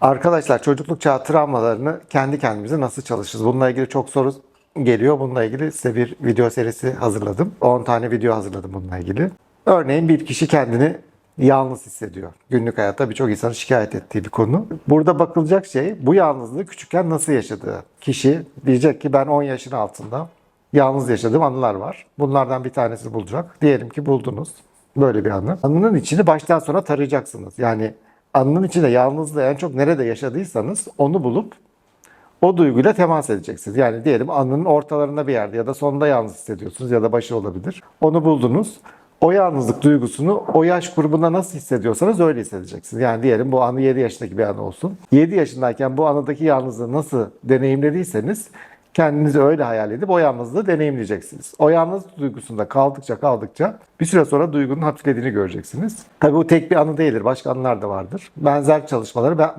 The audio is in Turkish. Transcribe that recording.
Arkadaşlar çocukluk çağı travmalarını kendi kendimize nasıl çalışırız? Bununla ilgili çok soru geliyor. Bununla ilgili size bir video serisi hazırladım. 10 tane video hazırladım bununla ilgili. Örneğin bir kişi kendini yalnız hissediyor. Günlük hayatta birçok insanın şikayet ettiği bir konu. Burada bakılacak şey bu yalnızlığı küçükken nasıl yaşadığı. Kişi diyecek ki ben 10 yaşın altında yalnız yaşadığım anılar var. Bunlardan bir tanesini bulacak. Diyelim ki buldunuz böyle bir anı. Anının içini baştan sona tarayacaksınız. Yani anının içinde yalnızlığı en çok nerede yaşadıysanız onu bulup o duyguyla temas edeceksiniz. Yani diyelim anının ortalarında bir yerde ya da sonunda yalnız hissediyorsunuz ya da başı olabilir. Onu buldunuz. O yalnızlık duygusunu o yaş grubunda nasıl hissediyorsanız öyle hissedeceksiniz. Yani diyelim bu anı 7 yaşındaki bir anı olsun. 7 yaşındayken bu anıdaki yalnızlığı nasıl deneyimlediyseniz kendinizi öyle hayal edip o yalnızlığı deneyimleyeceksiniz. O yalnızlık duygusunda kaldıkça kaldıkça bir süre sonra duygunun hafiflediğini göreceksiniz. Tabii bu tek bir anı değildir. Başka anılar da vardır. Benzer çalışmaları başka